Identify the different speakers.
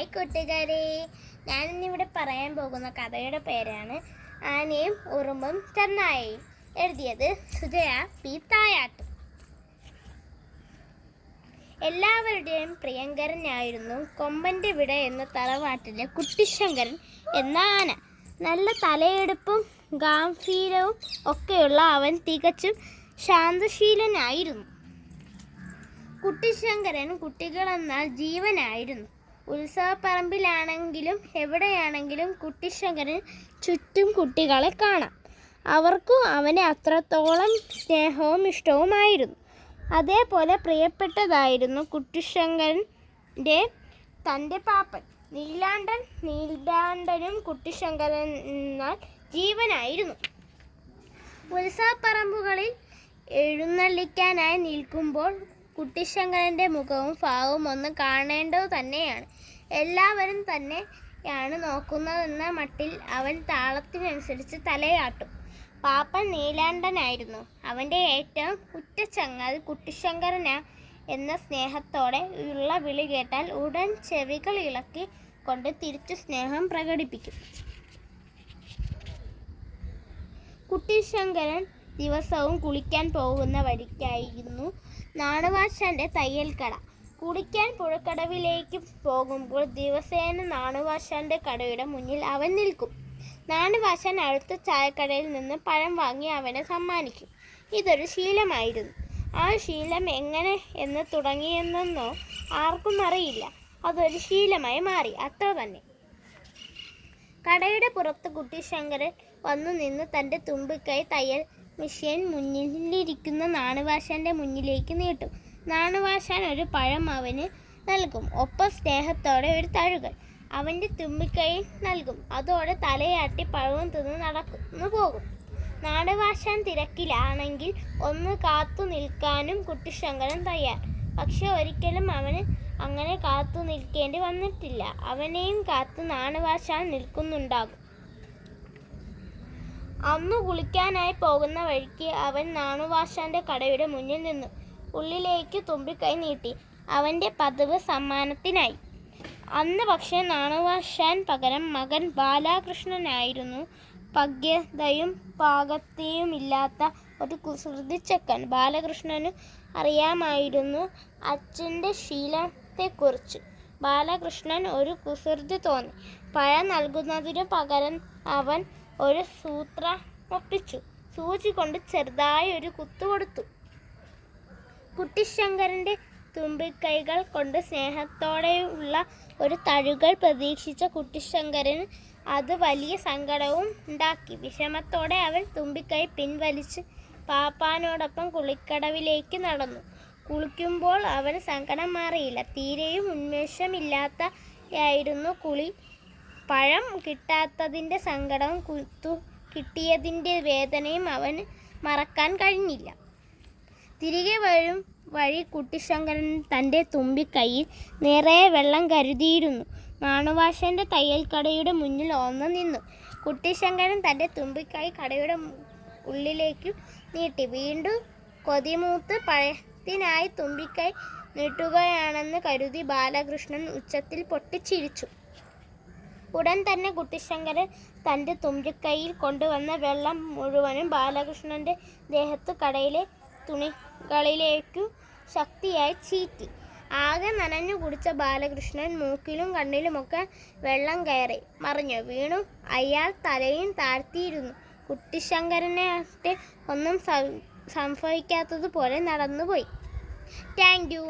Speaker 1: Hi കൂട്ടുകാരെ. ഞാനിന്നിവിടെ പറയാൻ പോകുന്ന കഥയുടെ പേരാണ് ആനയും ഉറുമ്പും ചെന്നായയും എഴുതിയത് സുജയ പി. തായാട്ട്. എല്ലാവരുടെയും പ്രിയങ്കരനായിരുന്നു കൊമ്പന്റെ വിട എന്ന തറവാട്ടിലെ കുട്ടിശങ്കരൻ എന്ന ആന. നല്ല തലയെടുപ്പും ഗാംഭീരവും ഒക്കെയുള്ള അവൻ തികച്ചും ശാന്തശീലനായിരുന്നു. കുട്ടിശങ്കരൻ കുട്ടികളെന്നാൽ ജീവനായിരുന്നു. ഉത്സവപ്പറമ്പിലാണെങ്കിലും എവിടെയാണെങ്കിലും കുട്ടിശങ്കരൻ ചുറ്റും കുട്ടികളെ കാണാം. അവർക്കും അവനെ അത്രത്തോളം സ്നേഹവും ഇഷ്ടവുമായിരുന്നു. അതേപോലെ പ്രിയപ്പെട്ടതായിരുന്നു കുട്ടിശങ്കരന്റെ തന്റെ പാപ്പൻ. നീലാണ്ടൻ നീലാണ്ടനും കുട്ടിശങ്കരൻ എന്നാൽ ജീവനായിരുന്നു. ഉത്സവപ്പറമ്പുകളിൽ എഴുന്നള്ളിക്കാനായി നിൽക്കുമ്പോൾ കുട്ടിശങ്കരന്റെ മുഖവും ഭാവവും ഒന്ന് കാണേണ്ടത് തന്നെയാണ്. എല്ലാവരും തന്നെയാണ് നോക്കുന്നതെന്ന മട്ടിൽ അവൻ താളത്തിനനുസരിച്ച് തലയാട്ടും. പാപ്പൻ നീലാണ്ടനായിരുന്നു. അവന്റെ ഏറ്റവും ഉറ്റ ചങ്ങാതി കുട്ടിശങ്കരന എന്ന സ്നേഹത്തോടെ ഉള്ള വിളി കേട്ടാൽ ഉടൻ ചെവികൾ ഇളക്കി കൊണ്ട് തിരിച്ചു സ്നേഹം പ്രകടിപ്പിക്കും. കുട്ടിശങ്കരൻ ദിവസവും കുളിക്കാൻ പോകുന്ന വഴിക്കായിരുന്നു നാണുവാശാന്റെ തയ്യൽക്കട. കുടിക്കാൻ പുഴക്കടവിലേക്ക് പോകുമ്പോൾ ദിവസേന നാണുവാശാന്റെ കടയുടെ മുന്നിൽ അവൻ നിൽക്കും. നാണുവാശാൻ അടുത്ത ചായക്കടയിൽ നിന്ന് പഴം വാങ്ങി അവനെ സമ്മാനിക്കും. ഇതൊരു ശീലമായിരുന്നു. ആ ശീലം എങ്ങനെ എന്ന് തുടങ്ങിയെന്നോ ആർക്കും അറിയില്ല. അതൊരു ശീലമായി മാറി അത്ര തന്നെ. കടയുടെ പുറത്ത് കുട്ടിശങ്കരൻ വന്നു നിന്ന് തന്റെ തുമ്പിക്കൈ തയ്യൽ മിഷ്യൻ മുന്നിലിരിക്കുന്ന നാണുവാശാന്റെ മുന്നിലേക്ക് നീട്ടും. നാണുവാശാൻ ഒരു പഴം അവന് നൽകും. ഒപ്പം സ്നേഹത്തോടെ ഒരു തഴുകൽ അവന്റെ തുമ്പിക്കൈ നൽകും. അതോടെ തലയാട്ടി പഴവും തിന്ന് നടന്നു പോകും. നാടുവാശാൻ തിരക്കിലാണെങ്കിൽ ഒന്ന് കാത്തു നിൽക്കാനും കുട്ടിശങ്കരൻ തയ്യാർ. പക്ഷെ ഒരിക്കലും അവന് അങ്ങനെ കാത്തു നിൽക്കേണ്ടി വന്നിട്ടില്ല. അവനെയും കാത്തു നാണുവാശാൻ നിൽക്കുന്നുണ്ടാകും. അന്നു കുളിക്കാനായി പോകുന്ന വഴിക്ക് അവൻ നാണുവാശാന്റെ കടയുടെ മുന്നിൽ നിന്നു. ഉള്ളിലേക്ക് തുമ്പിക്കൈ നീട്ടി. അവന്റെ പതിവ് സമ്മാനത്തിനായി. അന്ന് പക്ഷേ നാണുവാശാൻ പകരം മകൻ ബാലാകൃഷ്ണനായിരുന്നു. പഗ്യതയും പാകത്തെയുമില്ലാത്ത ഒരു കുസൃതിച്ചക്കൻ ബാലകൃഷ്ണന് അറിയാമായിരുന്നു അച്ഛന്റെ ശീലത്തെക്കുറിച്ച്. ബാലകൃഷ്ണൻ ഒരു കുസൃതി തോന്നി. പഴം നൽകുന്നതിനു പകരം അവൻ ഒരു സൂത്ര ഒപ്പിച്ചു സൂചി കൊണ്ട് ചെറുതായി ഒരു കുത്തു കൊടുത്തു. കുട്ടിശങ്കരന്റെ തുമ്പിക്കൈകൾ കൊണ്ട് സ്നേഹത്തോടെയുള്ള ഒരു തഴുകൾ പ്രതീക്ഷിച്ച കുട്ടിശങ്കരന് അത് വലിയ സങ്കടവും ഉണ്ടാക്കി. വിഷമത്തോടെ അവൻ തുമ്പിക്കൈ പിൻവലിച്ച് പാപ്പാനോടൊപ്പം കുളിക്കടവിലേക്ക് നടന്നു. കുളിക്കുമ്പോൾ അവന് സങ്കടം മാറിയില്ല. തീരെയും ഉന്മേഷമില്ലാത്തയായിരുന്നു കുളി. പഴം കിട്ടാത്തതിന്റെ സങ്കടവും കുത്തു കിട്ടിയതിന്റെ വേദനയും അവന് മറക്കാൻ കഴിഞ്ഞില്ല. തിരികെ വരും വഴി കുട്ടിശങ്കരൻ തന്റെ തുമ്പിക്കൈയിൽ നിറയെ വെള്ളം കരുതിയിരുന്നു. നാണുവാശന്റെ തയ്യൽക്കടയുടെ മുന്നിൽ ഒന്ന് നിന്നു. കുട്ടിശങ്കരൻ തന്റെ തുമ്പിക്കൈ കടയുടെ ഉള്ളിലേക്ക് നീട്ടി. വീണ്ടും കൊതിമൂത്ത് പഴത്തിനായി തുമ്പിക്കൈ നീട്ടുകയാണെന്ന് കരുതി ബാലകൃഷ്ണൻ ഉച്ചത്തിൽ പൊട്ടിച്ചിരിച്ചു. ഉടൻ തന്നെ കുട്ടിശങ്കരൻ തന്റെ തുമ്പിക്കൈയിൽ കൊണ്ടുവന്ന വെള്ളം മുഴുവനും ബാലകൃഷ്ണന്റെ ദേഹത്ത് കടയിലെ തുണികളിലേക്കു ശക്തിയായി ചീറ്റി. ആകെ നനഞ്ഞു കുടിച്ച ബാലകൃഷ്ണൻ മൂക്കിലും കണ്ണിലുമൊക്കെ വെള്ളം കയറി മറിഞ്ഞു. വീണു. അയാൾ തലയും താഴ്ത്തിയിരുന്നു. കുട്ടിശങ്കരനെ ഒന്നും സംഭവിക്കാത്തതുപോലെ നടന്നുപോയി. Thank you.